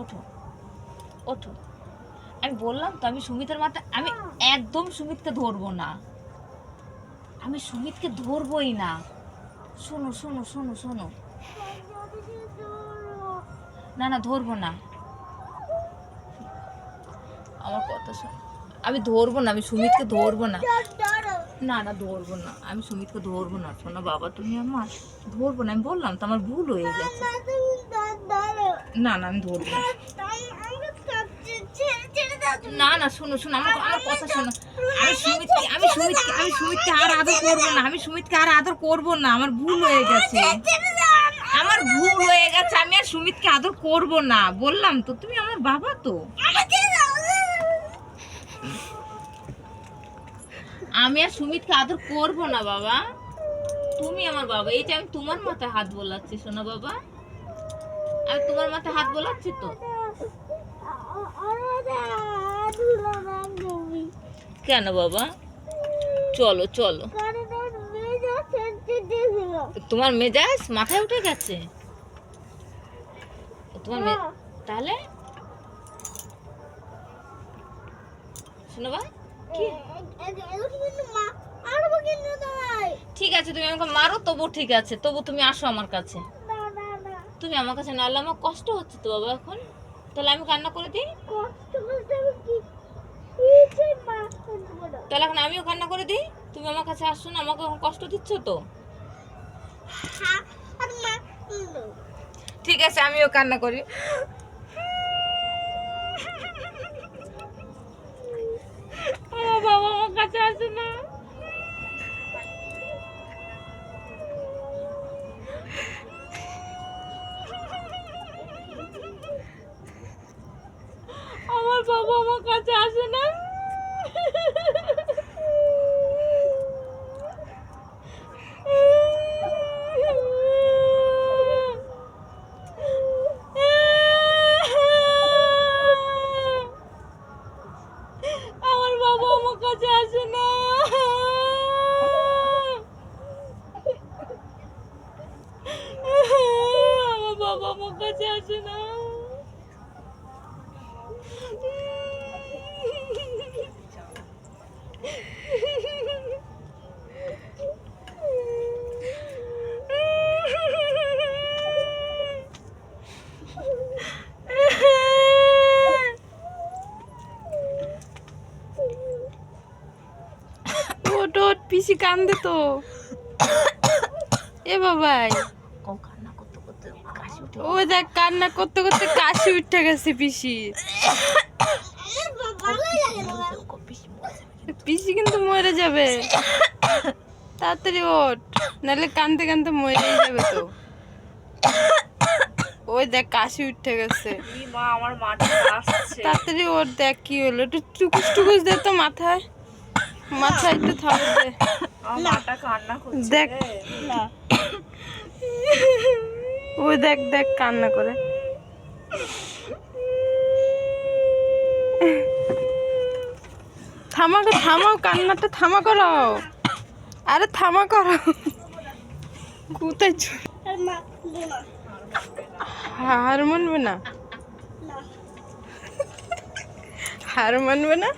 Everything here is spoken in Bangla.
ওঠো। ওঠো। আমি বললাম তো, আমি সুমিতের মাথা আমি একদম সুমিতকে ধরবো না। আমি সুমিতকে ধরবই না। শোনো শোনো শোনো শোনো। না না, ধরবো না। আমার কথা শোনো। আমি ধরবো না, আমি সুমিতকে ধরবো না। না না, ধরবো না। আমি সুমিতকে ধরবো না, শোনো বাবা, তুমি আমার ধরবো না, আমি বললাম তো আমার ভুল হয়ে গেছে। না না, আমি ধরবো না। না না, শোনো শোনো, আমার আমার কথা শোনো। আমি সুমিতকে আমি সুমিতকে আমি সুমিতকে আর আদর করব না, আমি সুমিতকে আর আদর করব না, আমার ভুল হয়ে গেছে। আমার ভুল হয়ে গেছে, আমি আর সুমিতকে আদর করব না, বললাম তো, তুমি আমার বাবা তো। আমি আর সুমিতকে আদর করব না, বাবা। তুমি আমার বাবা, এই যে আমি তোমার মাথায় হাত বোলাচ্ছি শোনো বাবা। আমি তোমার মাথায় হাত বোলাচ্ছি তো? কেন বাবা? চলো চলো। তোমার মেজাজ মাথায় উঠে গেছে? তোমার তাহলে? শোনো বা কি? ঠিক আছে তুমি আমাকে মারো তবু ঠিক আছে তবু তুমি আসো আমার কাছে। তুমি আমার কাছে নাহলে আমার কষ্ট হচ্ছে তো বাবা এখন। তাহলে আমি কান্না করে দিই? তাহলে এখন আমিও কান্না করে দিই? তুমি আমার কাছে আসছো না আমাকে এখন কষ্ট দিচ্ছ তো? ঠিক আছে আমিও কান্না করি আমার বাবা আমার কাছে আসে না আমার বাবা আমার কাছে আসে না আমার বাবা আমার কাছে আসে না আমার বাবা আমার কাছে আসে না ওট ওট পিসি কান্দে তো। এ বাবাই ও দেখ কান্না করতে করতে কাশি উঠে গেছে পিসি। পিসি কিন্তু মরে যাবে। তাড়াতাড়ি ওঠ নাহলে কানতে কানতে মরেই যাবে তো। ওই দেখ কাশি উঠে গেছে। মা আমার মাঠে তাড়াতাড়ি ওর দেখ কি হলো। একটু টুকুস টুকুস দে তো মাথায়। মাথায় একটু কান্না দেখ। ওই দেখ দেখ কান্না করে। থামা গো, থামাও কান্নাটা থামা করো। আরে থামা করো। কোথায় হার মানবে না। হার মানবে না?